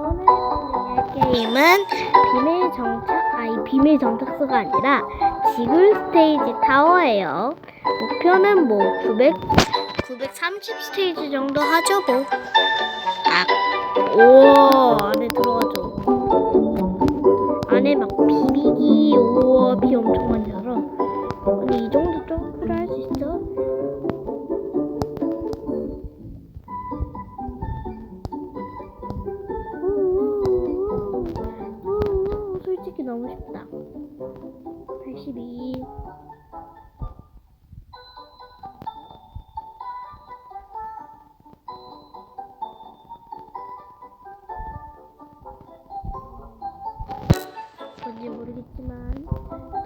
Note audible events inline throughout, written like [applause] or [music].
오늘 플레이할 게임은 비밀 정착, 아니 비밀 정착소가 아니라 지글 스테이지 타워예요. 목표는 뭐 900, 930 스테이지 정도 하죠 뭐. 아, 오 안에 들어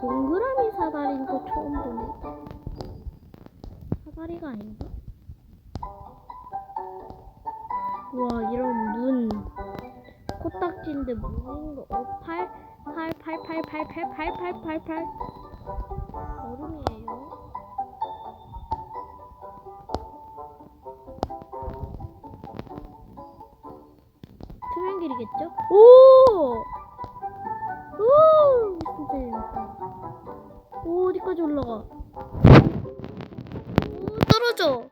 동그라미 사다리는 또 처음 보네. 사다리가 아닌가? 와 이런 문 코딱지인데 문인 거 어, 팔, 팔, 팔, 팔, 팔, 팔, 팔, 팔, 팔, 팔. 얼음이에요. 투명 길이겠죠? 오! 오! 진짜 재밌다. 오, 어디까지 올라가? 오, 떨어져!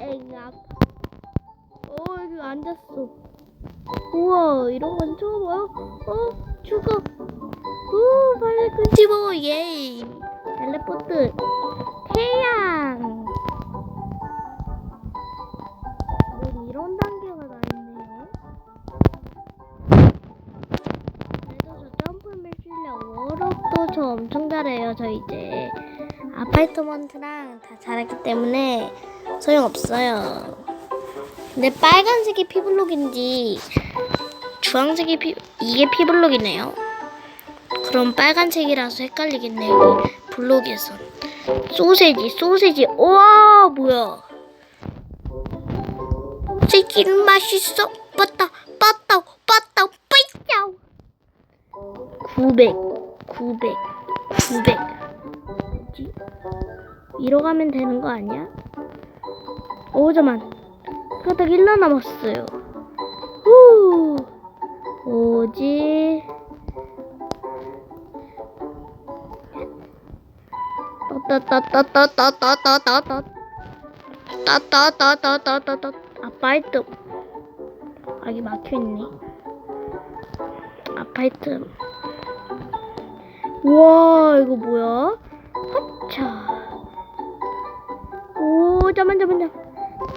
엥. 어 여기 앉았어. 우와 이런 건 처음 봐요. 어 죽어. 오 빨리 끄집어 예. 텔레포트 태양. 엄청 잘해요. 저 이제 아파트먼트랑 다 잘했기 때문에 소용없어요. 근데 빨간색이 피블록인지 주황색이 피 이게 피블록이네요. 그럼 빨간색이라서 헷갈리겠네요. 이 블록에선 소세지 소세지 우와 뭐야? 소세지는 맛있어. 빠따 빠따 빠따 빠따 900 900 900 뭐지? 이러 가면 되는 거 아니야? 오, 잠만. 그딱 1라 남았어요. 후. 뭐지? 따따따따따따따따따 따 따따따따따따 아파이트 아 여기 막혀있네 아파이트 우와 이거 뭐야? 하차. 오 잠만 잠만 잠.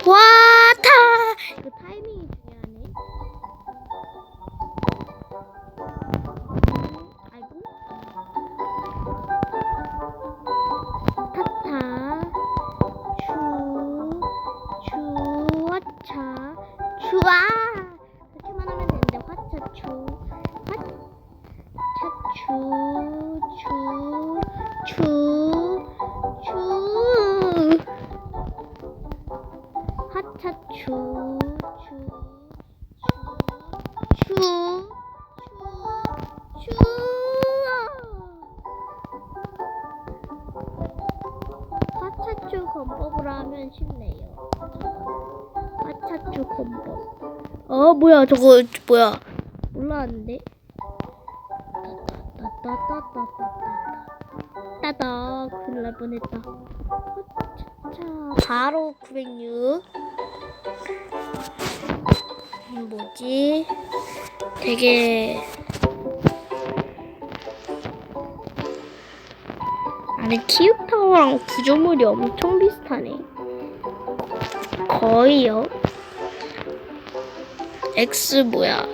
와타! 이거 타이밍이 중요하네. 아이고. 타타 추추 화차. 추아 이렇게만 하면 되는데 화차 추. 화차 추추추추 하차추 건법으로 하면 쉽네요. 하차추 건법. 어 뭐야 저거 뭐야? 따따따따따따따 따다 큰일 날 뻔했다. 자, 바로 906. 음, 뭐지? 되게 안에 키우타워랑 구조물이 엄청 비슷하네. 거의요. X 뭐야?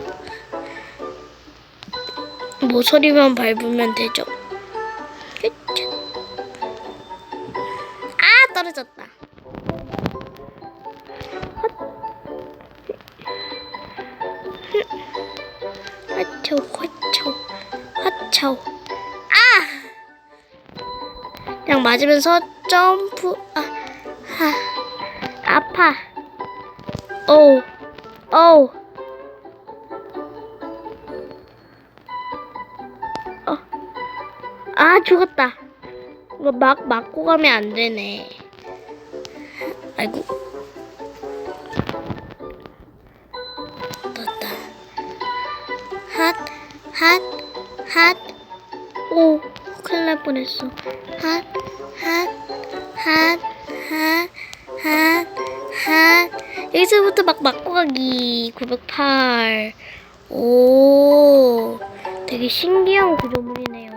모서리만 밟으면 되죠. 끝. 아 떨어졌다. 화초 화초 아 그냥 맞으면서 점프 아 하, 아파 오오 어. 아 죽었다 이거 막 맞고 가면 안 되네. 아이고. 떴다. 핫, 핫, 핫. 오, 큰일 날 뻔했어. 핫, 핫, 핫, 핫, 핫, 핫. 여기서부터 막 맞고 가기. 908. 오, 되게 신기한 구조물이네요.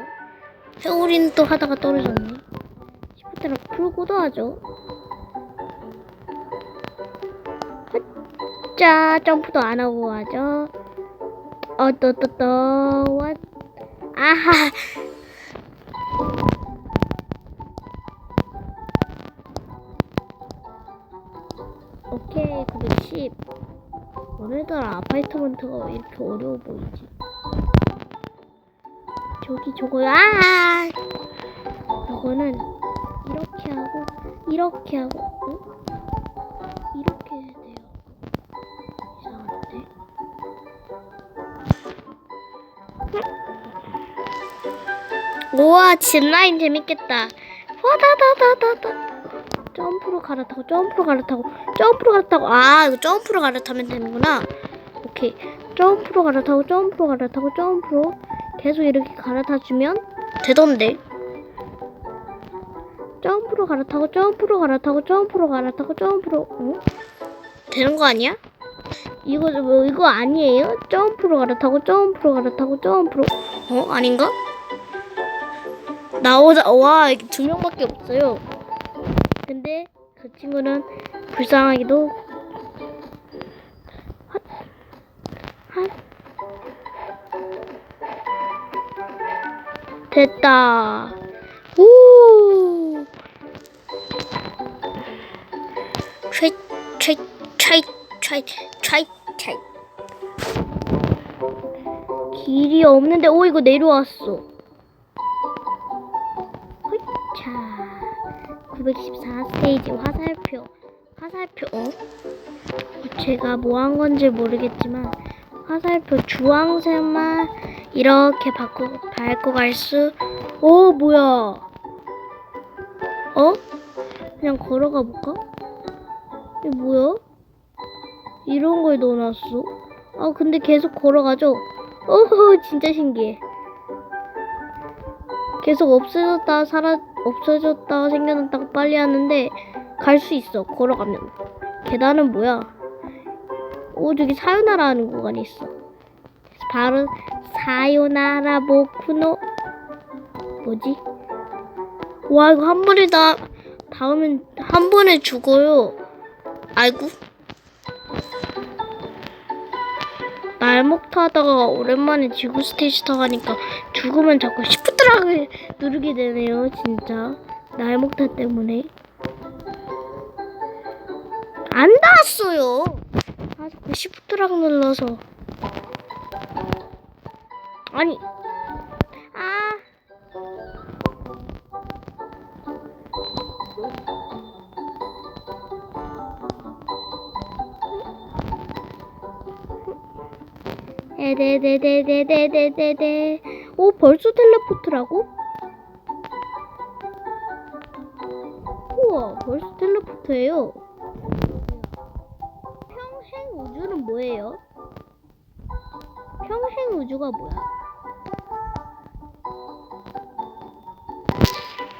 회오리는 또 하다가 떨어졌네. 시프트를 풀고도 하죠. 자, 점프도 안 하고 하죠. 어, 또, 왓. 아하. 오케이, 910. 오늘따라 아파트먼트가 왜 이렇게 어려워 보이지? 저기 저거야. 아! 저거는 이렇게 하고 이렇게 하고 어? 이렇게 해야 돼요. 이상한데? 우와 짚라인 재밌겠다. 와다다다다다. 점프로 갈아타고 점프로 갈아타고 점프로 갈아타고 아 이거 점프로 갈아타면 되는구나. 오케이 점프로 갈아타고 점프로 갈아타고 점프로 계속 이렇게 갈아타 주면 되던데. 점프로 갈아타고 점프로 갈아타고 점프로 갈아타고 점프로 어? 되는 거 아니야? 이거 뭐 이거 아니에요? 점프로 갈아타고 점프로 갈아타고 점프로 어 아닌가? 나오자 와 이게 두 명밖에 없어요. 친구는 불쌍하기도. 됐다. 오. 트레 트레 트레 트레 트레 트레. 길이 없는데 오 이거 내려왔어. 자. 914 스테이지 화살표 화살표 어? 제가 뭐 한 건지 모르겠지만 화살표 주황색만 이렇게 바꾸, 밟고 갈 수, 오, 뭐야. 어? 그냥 걸어가 볼까? 이게 뭐야? 이런 걸 넣어놨어? 아, 근데 계속 걸어가죠? 어허, 진짜 신기해. 계속 없어졌다, 사라, 없어졌다, 생겨났다가 빨리 하는데, 갈 수 있어, 걸어가면. 계단은 뭐야? 오, 저기 사요나라 하는 구간이 있어. 바로 사요나라 모쿠노 뭐지? 와 이거 한 번에 다 닿으면 한 번에 죽어요. 아이고. 날목 타다가 오랜만에 지구 스테이지 타가니까 죽으면 자꾸 시프트락을 [laughs] 누르게 되네요, 진짜. 날목 타 때문에. 안 닿았어요. 아, 자꾸 시프트락 눌러서. 아니. 에데데데데데데데. 오, 벌써 텔레포트라고? 우와, 벌써 텔레포트예요. 평행 우주는 뭐예요? 평행 우주가 뭐야?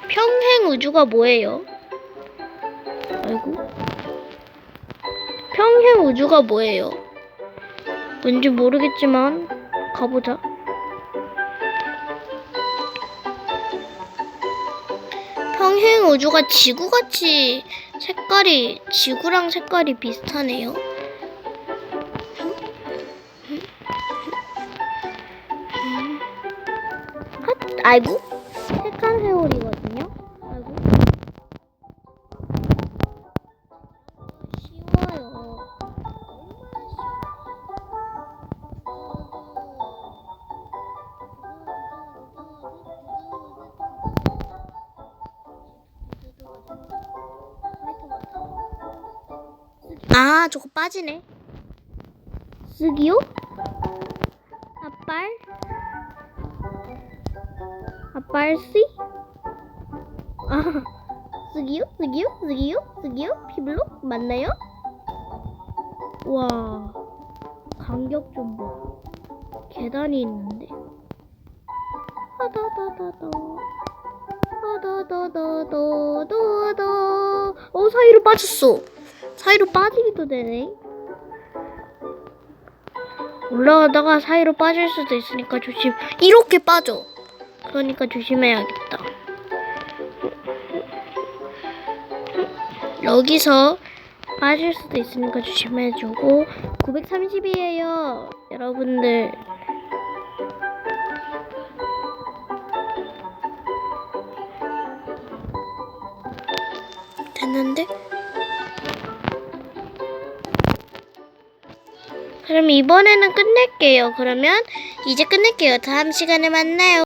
평행 우주가 뭐예요? 아이고. 평행 우주가 뭐예요? 뭔지 모르겠지만 가보자. 평행 우주가 지구같이 색깔이 지구랑 색깔이 비슷하네요. 핫, 아이고. 저거 빠지네. 쓰기요? 아빨? 아빨씨? 아, 쓰기요? 쓰기요? 쓰기요? 쓰기요? 피블록? 맞나요? 와, 간격 좀 봐. 계단이 있는데. 아다다다다. 아다다다다다다. 어, 사이로 빠졌어. 사이로 빠지기도 되네. 올라가다가 사이로 빠질 수도 있으니까 조심. 이렇게 빠져. 그러니까 조심해야겠다. 여기서 빠질 수도 있으니까 조심해주고 930이에요 여러분들 됐는데? 그럼 이번에는 끝낼게요. 그러면 이제 끝낼게요. 다음 시간에 만나요